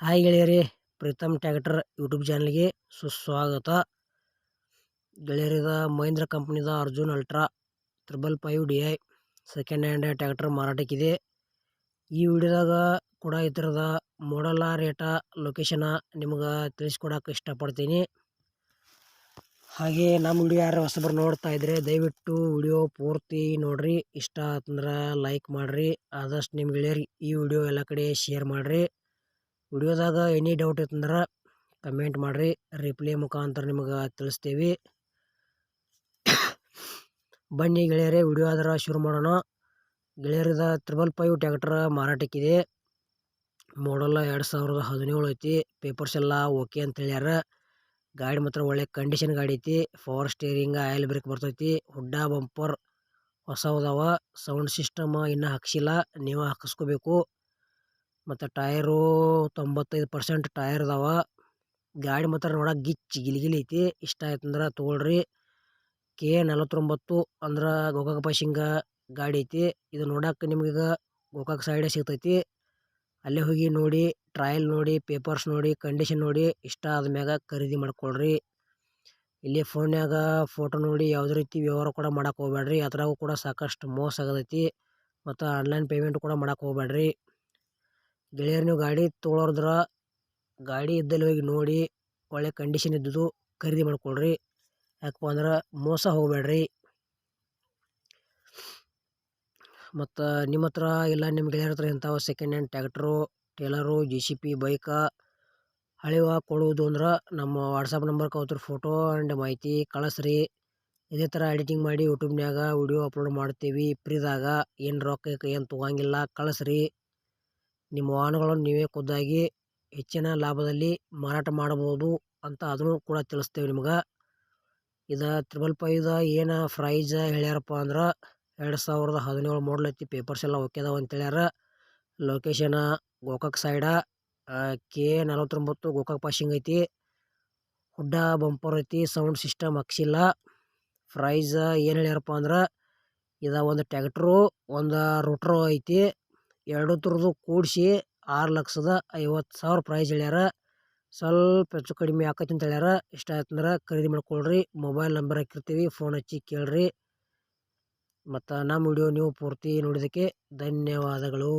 Hi ಗೆಳೆಯರಿ, Preetham tractor YouTube ಚಾನಲ್ಗೆ ಸುಸ್ವಾಗತ. ಗೆಳೆಯರಿದ Mahindra ಕಂಪ್ನಿದ Arjun ultra triple five D I second hand tractor ಮಾರಾಟಕ್ಕಿದೆ. ಈ ವಿಡಿಯೋದಾಗ ಕೂಡ ಈ ಥರದ ಮಾಡಲ ರೇಟ ಲೊಕೇಶನ ನಿಮ್ಗೆ ತಿಳಿಸ್ಕೊಡಕ್ಕೆ ಇಷ್ಟಪಡ್ತೀನಿ. ಹಾಗೆ ನಮ್ಮ ವಿಡಿಯೋ ಯಾರು ಹೊಸಬ್ರು ನೋಡ್ತಾ ಇದ್ರೆ ದಯವಿಟ್ಟು ವಿಡಿಯೋ ಪೂರ್ತಿ ನೋಡ್ರಿ. ಇಷ್ಟ ಅಂದ್ರೆ ಲೈಕ್ ಮಾಡಿರಿ. ಆದಷ್ಟು ನಿಮ್ಮ ಗೆಳೆಯರಿಗೆ ಈ ವಿಡಿಯೋ ಎಲ್ಲ ಕಡೆ ಶೇರ್ ಮಾಡಿರಿ. ವಿಡಿಯೋದಾಗ ಎನಿ ಡೌಟ್ ಇತ್ತಂದ್ರೆ ಕಮೆಂಟ್ ಮಾಡಿರಿ ರಿಪ್ಲೈ ಮುಖಾಂತರ ನಿಮಗೆ ತಿಳಿಸ್ತೀವಿ. ಬನ್ನಿ ಗೆಳೆಯರೇ, ವಿಡಿಯೋ ಆದ್ರೆ ಶುರು ಮಾಡೋಣ. ಗೆಳೆಯರದ ತ್ರಿಬಲ್ ಫೈವ್ ಟ್ಯಾಕ್ಟರ್ ಮಾರಾಟಕ್ಕಿದೆ. ಮಾಡಲ್ಲ ಎರಡು ಸಾವಿರದ ಹದಿನೇಳು ಐತಿ. ಪೇಪರ್ಸ್ ಎಲ್ಲ ಓಕೆ ಅಂತ ಹೇಳ್ಯಾರ. ಗಾಡಿ ಮಾತ್ರ ಒಳ್ಳೆ ಕಂಡೀಷನ್ ಗಾಡಿ ಐತಿ. ಪವರ್ ಸ್ಟೇರಿಂಗ್ ಆಯಿಲ್ ಬ್ರೇಕ್ ಬರ್ತೈತಿ. ಹುಡ್ಡ ಬಂಪರ್ ಹೊಸವದಾವ ಸೌಂಡ್ ಸಿಸ್ಟಮ್ ಇನ್ನೂ ಹಾಕ್ಸಿಲ್ಲ. ನೀವು ಹಾಕಿಸ್ಕೋಬೇಕು. ಮತ್ತು ಟಯರು ತೊಂಬತ್ತೈದು ಪರ್ಸೆಂಟ್ ಟಯರ್ ಅದಾವ. ಗಾಡಿ ಮಾತ್ರ ನೋಡಕ್ಕೆ ಗಿಚ್ಚಿ ಗಿಲಿಗಿಲಿ ಐತಿ. ಇಷ್ಟ ಆಯ್ತಂದ್ರೆ ತೊಗೊಳ್ರಿ. ಕೆ ನಲವತ್ತೊಂಬತ್ತು ಅಂದ್ರೆ ಗೋಕಾಕ ಪಾಸಿಂಗ ಗಾಡಿ ಐತಿ. ಇದು ನೋಡಕ್ಕೆ ನಿಮ್ಗೆ ಗೋಕಾಕ ಸೈಡೇ ಸಿಗ್ತೈತಿ. ಅಲ್ಲೇ ಹೋಗಿ ನೋಡಿ ಟ್ರಯಲ್ ನೋಡಿ ಪೇಪರ್ಸ್ ನೋಡಿ ಕಂಡೀಷನ್ ನೋಡಿ, ಇಷ್ಟ ಆದ್ಮ್ಯಾಗ ಖರೀದಿ ಮಾಡ್ಕೊಳ್ರಿ. ಇಲ್ಲಿ ಫೋನ್ಯಾಗ ಫೋಟೋ ನೋಡಿ, ಯಾವುದೇ ರೀತಿ ವ್ಯವಹಾರ ಕೂಡ ಮಾಡೋಕೆ ಹೋಗ್ಬೇಡ್ರಿ ಅದ್ರಾಗೂ ಕೂಡ ಸಾಕಷ್ಟು ಮೋಸ ಆಗತೈತಿ ಮತ್ತು ಆನ್ಲೈನ್ ಪೇಮೆಂಟ್ ಕೂಡ ಮಾಡೋಕೆ ಹೋಗ್ಬೇಡ್ರಿ ಗೆಳೆಯರು ನೀವು ಗಾಡಿ ತೊಗೊಳೋದ್ರ ಗಾಡಿ ಇದ್ದಲ್ಲಿ ಹೋಗಿ ನೋಡಿ, ಒಳ್ಳೆ ಕಂಡೀಷನ್ ಇದ್ದದ್ದು ಖರೀದಿ ಮಾಡ್ಕೊಳ್ರಿ. ಯಾಕಪ್ಪ ಅಂದ್ರೆ ಮೋಸ ಹೋಗಬೇಡ್ರಿ. ಮತ್ತು ನಿಮ್ಮ ಹತ್ರ ಇಲ್ಲ, ನಿಮ್ಮ ಗೆಳೆಯರ ಹತ್ರ ಇಂಥವು second hand tractor trailer J C P bike ಹಳಿವ ಕೊಡುವುದು ಅಂದ್ರೆ ನಮ್ಮ ವಾಟ್ಸಪ್ ನಂಬರ್ ಅವ್ರ ಫೋಟೋ ಆ್ಯಂಡ್ ಮಾಹಿತಿ ಕಳಿಸ್ರಿ. ಇದೇ ಥರ ಎಡಿಟಿಂಗ್ ಮಾಡಿ ಯೂಟ್ಯೂಬ್ನ್ಯಾಗ ವಿಡಿಯೋ ಅಪ್ಲೋಡ್ ಮಾಡ್ತೀವಿ. ಫ್ರೀದಾಗ ಏನು ರೊಕ್ಕ, ಏನು ತೊಗೊಂಗಿಲ್ಲ ಕಳಿಸ್ರಿ. ನಿಮ್ಮ ವಾಹನಗಳನ್ನು ನೀವೇ ಖುದ್ದಾಗಿ ಹೆಚ್ಚಿನ ಲಾಭದಲ್ಲಿ ಮಾರಾಟ ಮಾಡಬಹುದು ಅಂತ ಅದನ್ನು ಕೂಡ ತಿಳಿಸ್ತೇವೆ ನಿಮ್ಗೆ. ಇದು ತ್ರಿಬಲ್ ಫೈವ್ದ ಏನು ಪ್ರೈಜ ಹೇಳ್ಯಾರಪ್ಪ ಅಂದ್ರೆ ಎರಡು ಸಾವಿರದ ಹದಿನೇಳು ಮಾಡಲ್ ಐತಿ ಪೇಪರ್ಸ್ ಎಲ್ಲ ಓಕೆ ಅದಾವ ಅಂತ ಹೇಳ್ಯಾರ. ಲೊಕೇಶನ ಗೋಕಾಕ್ ಸೈಡ ಕೆ ನಲವತ್ತೊಂಬತ್ತು ಗೋಕಾಕ್ ಪಾಸಿಂಗ್ ಐತಿ. ಹುಡ್ಡ ಬಂಪರ್ ಐತಿ ಸೌಂಡ್ ಸಿಸ್ಟಮ್ ಹಾಕ್ಸಿಲ್ಲ ಪ್ರೈಸ್ ಏನು ಹೇಳ್ಯಾರಪ್ಪ ಅಂದ್ರೆ ಇದು ಒಂದು ಟ್ಯಾಕ್ಟ್ರು ಒಂದು ರೂಟ್ರು ಐತಿ. ಎರಡು ಥರದ್ದು ಕೂಡಿಸಿ ಆರು ಲಕ್ಷದ ಐವತ್ತು ಸಾವಿರ ಪ್ರೈಸ್ ಹೇಳ್ಯಾರ. ಸ್ವಲ್ಪ ಹೆಚ್ಚು ಕಡಿಮೆ ಆಕೈತಿ ಅಂತ ಹೇಳ್ಯಾರ. ಇಷ್ಟ ಆಯ್ತಂದ್ರೆ ಖರೀದಿ ಮಾಡ್ಕೊಳ್ರಿ. ಮೊಬೈಲ್ ನಂಬರ್ ಹಾಕಿರ್ತೀವಿ. ಫೋನ್ ಹಚ್ಚಿ ಕೇಳ್ರಿ. ಮತ್ತು ನಮ್ಮ ವಿಡಿಯೋ ನೀವು ಪೂರ್ತಿ ನೋಡಿದ್ದಕ್ಕೆ ಧನ್ಯವಾದಗಳು.